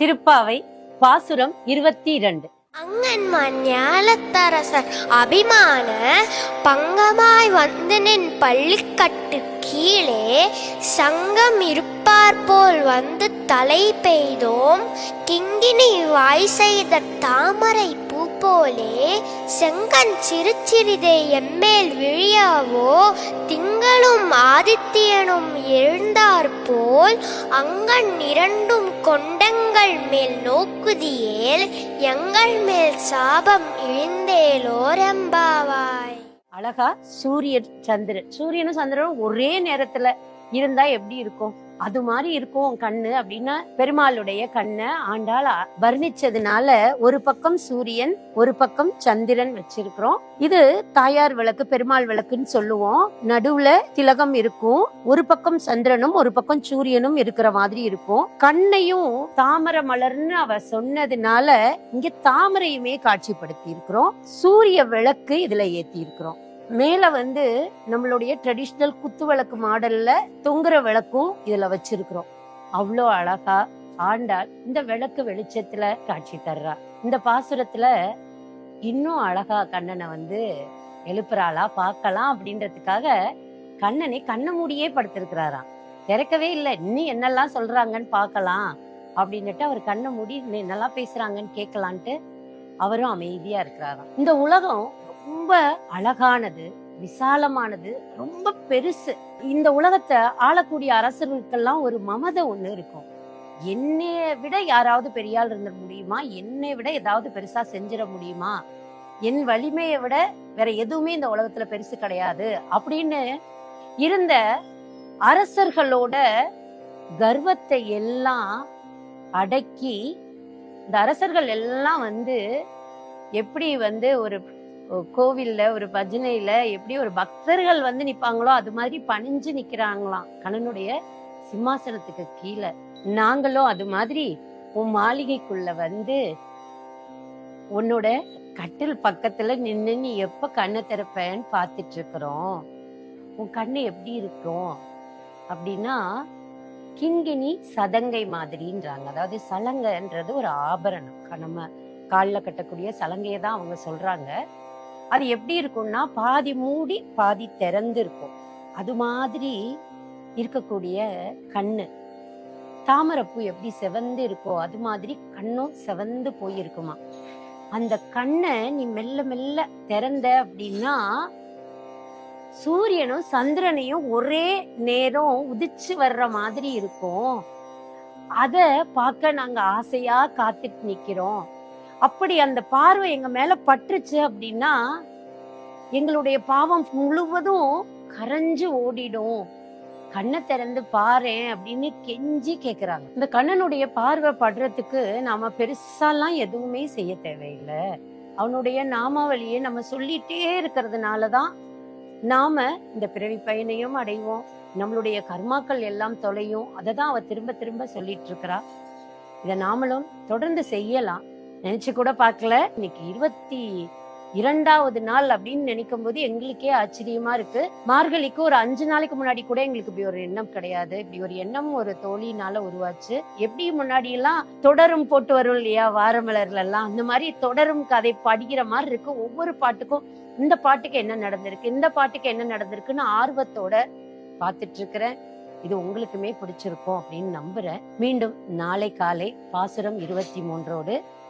திருப்பாவை பாசுரம் இருபத்தி இரண்டு அங்கன்மான் ஞாலத்தரசர் அபிமான பங்கமாய் வந்து நின் பள்ளிக்கட்டு கீழே சங்கம் இருப்பார் போல் வந்து தலை பெய்தோம். கிங்கினி வாய் செய்த தாமரை பூ போலே செங்கன் சிறுச்சிறிதே எம்மேல் விழியாவோ. திங்களும் ஆதித்யனும் எழுந்தார் போல் அங்கண் இரண்டும் எங்கள் மேல் நோக்குதியேல் எங்கள் மேல் சாபம் இழிந்தேலோரம்பாவாய் அழகா சூரியன் சந்திரன். சூரியனும் சந்திரனும் ஒரே நேரத்துல இருந்தா எப்படி இருக்கும்? அது மாதிரி இருக்கும் கண்ணு அப்படின்னா பெருமாளுடைய கண்ணை ஆண்டாள் வர்ணிச்சதுனால ஒரு பக்கம் சூரியன் ஒரு பக்கம் சந்திரன் வச்சிருக்கிறோம். இது தாயார் விளக்கு பெருமாள் விளக்குன்னு சொல்லுவோம். நடுவுல திலகம் இருக்கும். ஒரு பக்கம் சந்திரனும் ஒரு பக்கம் சூரியனும் இருக்கிற மாதிரி இருக்கும். கண்ணையும் தாமரை மலர்னு அவ சொன்னதுனால இங்க தாமரையுமே காட்சிப்படுத்தி இருக்கிறோம் சூரிய விளக்கு இதுல ஏத்தி இருக்கிறோம் மேல வந்து நம்மளுடைய ட்ரெடிஷ்னல் குத்து விளக்கு மாடல்ல தொங்குற விளக்கும் இதுல வச்சிருக்கிறோம். அவ்வளோ அழகா ஆண்டாள் இந்த விளக்கு வெளிச்சத்துல காட்சி தர்றா. இந்த பாசுரத்துல இன்னும் அழகா கண்ணனை வந்து எழுப்புறாளா பார்க்கலாம் அப்படின்றதுக்காக கண்ணனை கண்ண மூடியே படுத்திருக்கிறாராம். திறக்கவே இல்லை இன்னும் என்னெல்லாம் சொல்றாங்கன்னு பார்க்கலாம் அப்படின்னுட்டு அவர் கண்ணை மூடி என்னெல்லாம் பேசுறாங்கன்னு கேட்கலான்ட்டு அவரும் அமைதியா இருக்கிறாராம். இந்த உலகம் ரொம்ப அழகானது விசாலமானது ரொம்ப பெருசு. இந்த உலகத்தை ஆளக்கூடிய அரசர்களுக்கெல்லாம் ஒரு மமதை ஒண்ணு இருக்கும். என்னைய விட யாராவது பெரியால் இருந்த இருந்துட முடியுமா? என்னை விட ஏதாவது பெருசா செஞ்சிட முடியுமா? என் வலிமையை விட வேற எதுவுமே இந்த உலகத்துல பெருசு கிடையாது அப்படின்னு இருந்த அரசர்களோட கர்வத்தை எல்லாம் அடக்கி இந்த அரசர்கள் எல்லாம் வந்து எப்படி வந்து ஒரு கோவில்ல ஒரு பஜனையில எப்படி ஒரு பக்தர்கள் வந்து நிப்பாங்களோ அது மாதிரி பணிஞ்சு நிக்கிறாங்களாம் கண்ணனுடைய சிம்மாசனத்துக்கு கீழே. நாங்களும் அது மாதிரி உன் மாளிகைக்குள்ள வந்து உன்னோட கட்டில் பக்கத்துல நின்னு நீ எப்ப கண்ணை திறப்பேன்னு பார்த்துட்டு இருக்கிறோம் உன் கண்ணு எப்படி இருக்கும்? அப்படின்னா கிங்கினி சதங்கை மாதிரின்றாங்க. அதாவது சலங்கைன்றது ஒரு ஆபரணம். க- நம்ம காலில் கட்டக்கூடிய சலங்கையை தான் அவங்க சொல்றாங்க. அது எப்படி இருக்கும்னா பாதி மூடி பாதி திறந்து இருக்கும் அது மாதிரி இருக்கக்கூடிய கண்ணு. தாமரைப்பூ எப்படி செவந்து இருக்கோ அது மாதிரி கண்ணும் செவந்து போயிருக்குமா. அந்த கண்ணை நீ மெல்ல மெல்ல திறந்த அப்படின்னா சூரியனும் சந்திரனையும் ஒரே நேரம் உதிச்சு வர்ற மாதிரி இருக்கும். அத பார்க்க நாங்க ஆசையா காத்துட்டு நிக்கிறோம். அப்படி அந்த பார்வை எங்க மேல பட்டுருச்சு அப்படின்னா எங்களுடைய பாவம் முழுவதும் கரைஞ்சு ஓடிடும். கண்ணை திறந்து பாரேன் அப்படின்னு கெஞ்சி கேக்குறாங்க. இந்த கண்ணனுடைய பார்வை படுறதுக்கு நாம பெருசாலாம் எதுவுமே செய்ய தேவையில்லை. அவனுடைய நாமாவளியை நம்ம சொல்லிட்டே இருக்கிறதுனாலதான் நாம இந்த பிறவி பயனையும் அடைவோம். நம்மளுடைய கர்மாக்கள் எல்லாம் தொலையும். அதை தான் அவ திரும்ப திரும்ப சொல்லிட்டு இருக்கிறா. இதை நாமளும் தொடர்ந்து செய்யலாம். நினைச்சு கூட பார்க்கல. இன்னைக்கு இருபத்தி இரண்டாவது நாள் அப்படின்னு நினைக்கும் போது எங்களுக்கே ஆச்சரியமா இருக்கு. மார்கழிக்கு ஒரு அஞ்சு நாளைக்கு முன்னாடி கூட எங்களுக்கு இப்படி ஒரு எண்ணம் கிடையாது. இப்படி ஒரு எண்ணம் ஒரு தோழினால உருவாச்சு. எப்படி முன்னாடி எல்லாம் தொடரும் போட்டு வரும் இல்லையா? வாரமலர்ல எல்லாம். அந்த மாதிரி தொடரும் கதை படிக்கிற மாதிரி இருக்கு. ஒவ்வொரு பாட்டுக்கும் இந்த பாட்டுக்கு என்ன நடந்திருக்கு இந்த பாட்டுக்கு என்ன நடந்திருக்குன்னு ஆர்வத்தோட பார்த்துட்டு இருக்கிறேன் இது உங்களுக்குமே பிடிச்சிருக்கும் அப்படின்னு நம்புறேன். மீண்டும் நாளை காலை பாசுரம் இருபத்தி மூன்றோடு